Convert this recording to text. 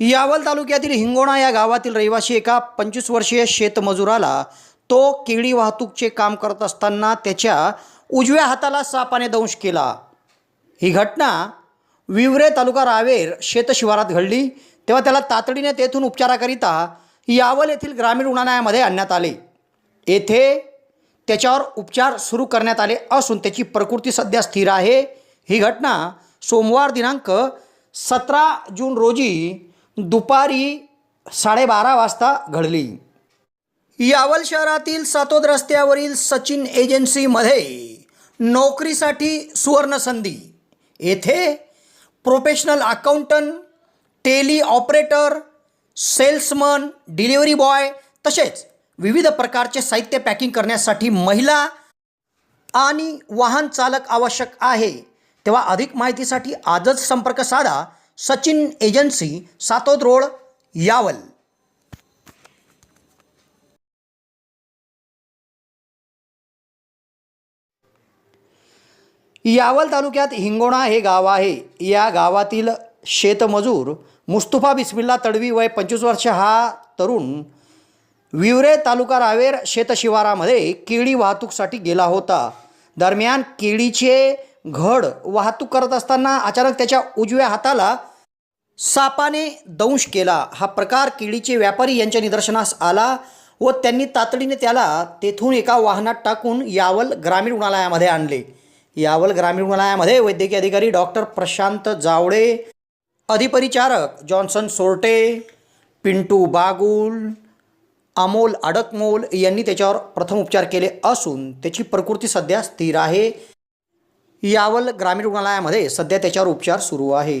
यावल तालुक्यातील हिंगोणा या गावातील रहिवासी एका पंचवीस वर्षीय शेतमजुराला तो केळी वाहतूकचे काम करत असताना त्याच्या उजव्या हाताला सापाने दंश केला. ही घटना विवरे तालुका रावेर शेतशिवारात घडली. तेव्हा त्याला तातडीने तेथून उपचाराकरिता यावल येथील ग्रामीण रुग्णालयामध्ये आणण्यात आले. येथे त्याच्यावर उपचार सुरू करण्यात आले असून त्याची प्रकृती सध्या स्थिर आहे. ही घटना सोमवार दिनांक सतरा जून रोजी दुपारी साडेबारा वाजता घडली. यावल शहरातील सातोद रस्त्यावरील सचिन एजन्सीमध्ये नोकरीसाठी सुवर्ण संधी येथे professional accountant Tally operator salesman delivery boy तसेच विविध प्रकारचे साहित्य पॅकिंग करण्यासाठी महिला आणि वाहन चालक आवश्यक आहे. तेव्हा अधिक माहितीसाठी आजच संपर्क साधा. Sachin agency Satod road Yawal. Yawal तालुक्यात हिंगोणा हे गाव आहे. या गावातील शेतमजूर मुस्तफा बिस्मिल्ला तडवी वय पंचवीस वर्ष. हा तरुण विवरे तालुका रावेर शेतशिवारामध्ये केळी वाहतूकसाठी गेला होता. दरम्यान केळीचे घड वाहतूक करत असताना अचानक त्याच्या उजव्या हाताला सापाने दंश केला. हा प्रकार केळीचे व्यापारी यांच्या निदर्शनास आला व त्यांनी तातडीने त्याला तेथून एका वाहनात टाकून यावल ग्रामीण रुग्णालयामध्ये आणले. यावल ग्रामीण रुग्णालयामध्ये वैद्यकीय अधिकारी डॉक्टर प्रशांत जावडे अधिपरिचारक जॉन्सन सोर्टे पिंटू बागुल अमोल अडकमोल यांनी त्याच्यावर प्रथम उपचार केले असून त्याची प्रकृती सध्या स्थिर आहे. यावल ग्रामीण रुग्णालयामध्ये सध्या त्याच्यावर उपचार सुरू आहे.